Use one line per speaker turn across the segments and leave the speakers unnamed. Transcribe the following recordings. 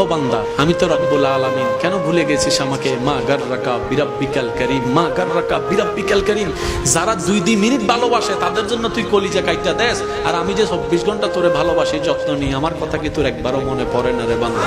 ও বান্দা, আমি তো রব্বুল আলামিন। কেন ভুলে গেছিস আমাকে? মা গার বিরাপ বিরাব্বিকাল করিম, মা গার বিরাপ বিরাব্বিকাল করিম। যারা দুই দুই মিনিট ভালোবাসে, তাদের জন্য তুই কলিজা কাইটা দেশ আর আমি যে চব্বিশ ঘণ্টা তোরে ভালোবাসি, যত্ন নিই। আমার কথা কি তোর একবারও মনে পড়ে না রে বান্দা?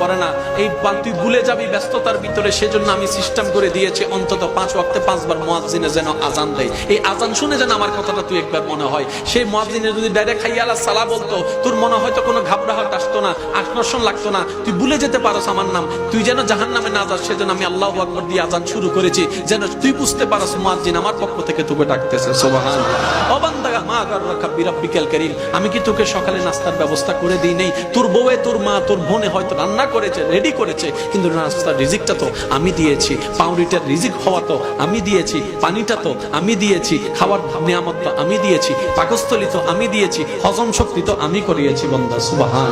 পড়ে না। এই তুই ভুলে যাবি ব্যস্ততার ভিতরে, সেজন্য আমি সিস্টেম করে দিয়েছি, অন্তত পাঁচ ওয়াক্তে পাঁচবার মুয়াজ্জিনে যেন আজান দেয়। এই আজান শুনে যেন আমার কথাটা তুই একবার মনে হয়। সেই মুয়াজ্জিনে যদি ডাইরেক্ট খাইয়া আলা সালা বলতো, তোর মনে হয়তো কোনো ঘাবড়াহাট আসতো না আকর্ষণ লাগতো না। তুই ভুলে যেতে পারোস আমার নাম। তুই যেন জাহান নামে না যাস, সেজন্য আমি আল্লাহ আকবর দিয়ে আজান শুরু করেছি। যেন তুই বুঝতে পারস মুয়াজ্জিন আমার পক্ষ থেকে তোকে ডাকতেছে। সোবাহান অবান্দা মা গার রাখা বিরাব্বিকাল করিম। আমি কি তোকে সকালে নাস্তার ব্যবস্থা করে দিই নেই? তোর বউয়ে, তোর মা, তোর বোনে হয়তো রান্না করেছে রেডি করেছে। কিন্তু নাস্তার রিজিকটা তো আমি দিয়েছি পাউরিটার রিজিক হওয়া তো আমি দিয়েছি, পানিটা তো আমি দিয়েছি খাবার নিয়ামত তো আমি দিয়েছি, পাকস্থলী তো আমি দিয়েছি, হজম শক্তি তো আমি করিয়েছি, বন্দা সুবাহান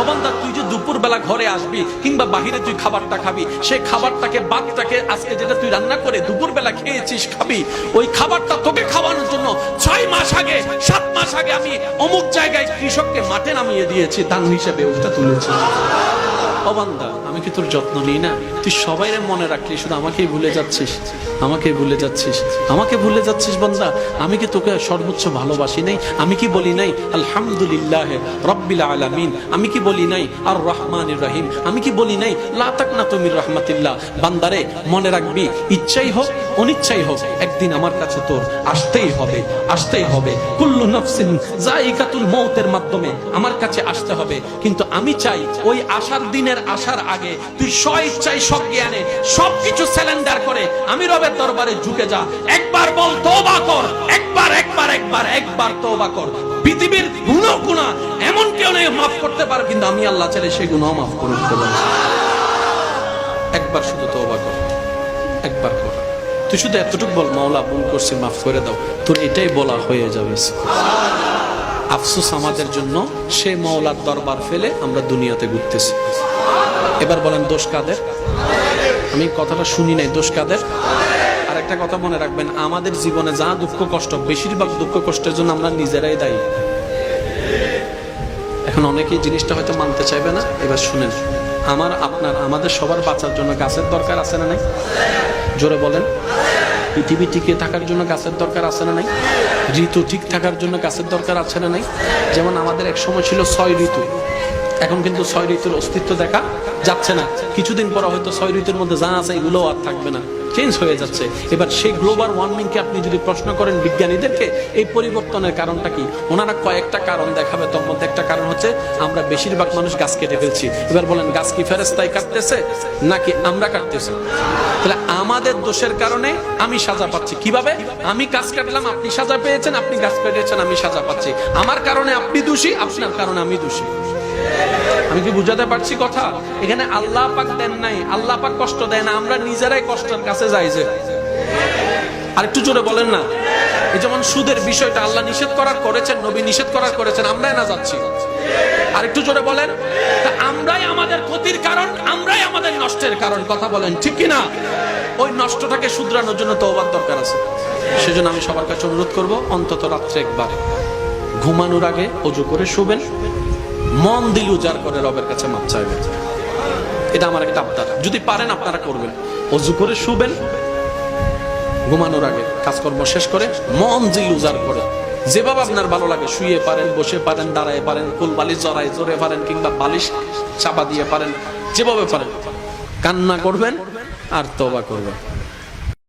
অবন্দা তুই যে দুপুর বেলা ঘরে আসবি কিংবা বাহিরে তুই খাবারটা খাবি সেই খাবারটাকে বাদটাকে আজকে যেটা তুই রান্না করে দুপুর বেলা খেয়েছিস, খাবি। ওই খাবারটা তোকে খাওয়ানোর জন্য ছয় মাস আগে, সাত মাস আগে আমি অমুক জায়গায় কৃষককে মাঠে নামিয়ে দিয়েছি, দান হিসেবে ওটা তুলেছি। অবান্দা, আমি কি তোর যত্ন নিই না? তুই সবাই মনে রাখলি, শুধু আমাকেই ভুলে যাচ্ছিস আমাকে ভুলে যাচ্ছিস, আমাকে ভুলে যাচ্ছিস বান্দা। আমি কি তোকে সর্বোচ্চ ভালোবাসি নাই? আমি কি বলি নাই, আলহামদুলিল্লাহ রব্বিল আলামিন আমি কি বলি নাই আর রহমান রহিম আমি কি বলি নাই লাতাক না তুমি রহমাতিল্লাহ বান্দারে, মনে রাখবি, ইচ্ছাই হোক, অনিচ্ছাই হোক, একদিন আমার কাছে তোর আসতেই হবে আসতেই হবে। কুল্লু নফসিন জাইকাতুল মৌতের মাধ্যমে আমার কাছে আসতে হবে। কিন্তু আমি চাই, ওই আসার দিনের আসার আগে তুই স্ব ইচ্ছাই সব জ্ঞানে সবকিছু স্যালেন্ডার করে আমি রবের দরবারে ঝুঁকে যা। একবার বল তোবা কর, একবার একবার একবার একবার তোবা কর। পৃথিবীর গুণ গুণা, এমন কেউ নেই, মাফ করতে পারে, কিন্তু আমি আল্লাহ চাইলে সেই গুণাও মাফ করে দিতে পারি। একবার শুধু তোবা কর, একবার কর। তুই শুধু এতটুকু বল, মাওলা, ভুল করছি, মাফ করে দাও। তোর এটাই বলা হয়ে যাবে। আফসোস আমাদের জন্য, সে মাওলার দরবার ফেলে আমরা দুনিয়াতে ঘুরতেছি। এবার বলেন, দোষ কাদের? আমি কথাটা শুনি নাই, দোষ কাদের? আর একটা কথা মনে রাখবেন, আমাদের জীবনে যা দুঃখ কষ্ট, বেশিরভাগ দুঃখ কষ্টের জন্য আমরা নিজেরাই দায়ী। এখন অনেকেই জিনিসটা হয়তো মানতে চাইবে না, এবার শুনেন। আমার, আপনার, আমাদের সবার বাঁচার জন্য গাছের দরকার আছে না নাই? জোরে বলেন। পৃথিবী টিকে থাকার জন্য গাছের দরকার আছে না নাই? ঋতু ঠিক থাকার জন্য গাছের দরকার আছে না নাই? যেমন আমাদের এক সময় ছিল ছয় ঋতু। এখন কিন্তু ছয় ঋতুর অস্তিত্ব দেখা যাচ্ছে না। কিছুদিন পর হয়তো ছয় ঋতুর মধ্যে যা আছে এগুলোও আর থাকবে না। চেঞ্জ হয়ে যাচ্ছে। এবার সেই গ্লোবাল ওয়ার্মিংকে আপনি যদি প্রশ্ন করেন বিজ্ঞানীদেরকে, এই পরিবর্তনের কারণটা কি? ওনারা কয়েকটা কারণ দেখাবে, তোর মধ্যে একটা কারণ হচ্ছে আমরা বেশিরভাগ মানুষ গাছ কেটে ফেলছি। এবার বলেন, গাছ কি ফেরেস্তাই কাটতেছে নাকি আমরা কাটতেছি? তাহলে আমাদের দোষের কারণে আমি সাজা পাচ্ছি। কীভাবে? আমি গাছ কাটলাম, আপনি সাজা পেয়েছেন, আপনি গাছ কেটেছেন, আমি সাজা পাচ্ছি। আমার কারণে আপনি দোষী, আপনার কারণে আমি দোষী। আমি কি বুঝাতে পারছি কথা? এখানে আল্লাহ পাক দেন নাই, আল্লাহ পাক কষ্ট দেয় না, আমরা নিজেরাই কষ্টের কাছে যাই যে। আর একটু জোরে বলেন না। এই যেমন সুদের বিষয়টা আল্লাহ নিষেধ করার করেছেন, নবী নিষেধ করার করেছেন, আমরাই না যাচ্ছি। আর একটু জোরে বলেন আমরাই আমাদের ক্ষতির কারণ, আমরাই আমাদের নষ্টের কারণ, কথা বলেন, ঠিক কি না ওই নষ্টটাকে শুধরানোর জন্য তওবার দরকার আছে। সেজন্য আমি সবার কাছে অনুরোধ করব, অন্তত রাত্রে একবার। ঘুমানোর আগে অজু করে শুবেন মন দিল উজাড় করে রবের কাছে মাপ চাইবে এটা আমার একটা আবদার। যদি পারেন, আপনারা করবেন। অজু করে শুবেন, ঘুমানোর আগে কাজকর্ম শেষ করে মন দিল উজাড় করে। যেভাবে আপনার ভালো লাগে, শুয়ে পারেন, বসে পারেন, দাঁড়ায় পারেন কুল বালিশ জড়ায় জোরে পারেন কিংবা বালিশ চাপা দিয়ে পারেন, যেভাবে পারেন। কান্না করবেন আর তবা করবেন।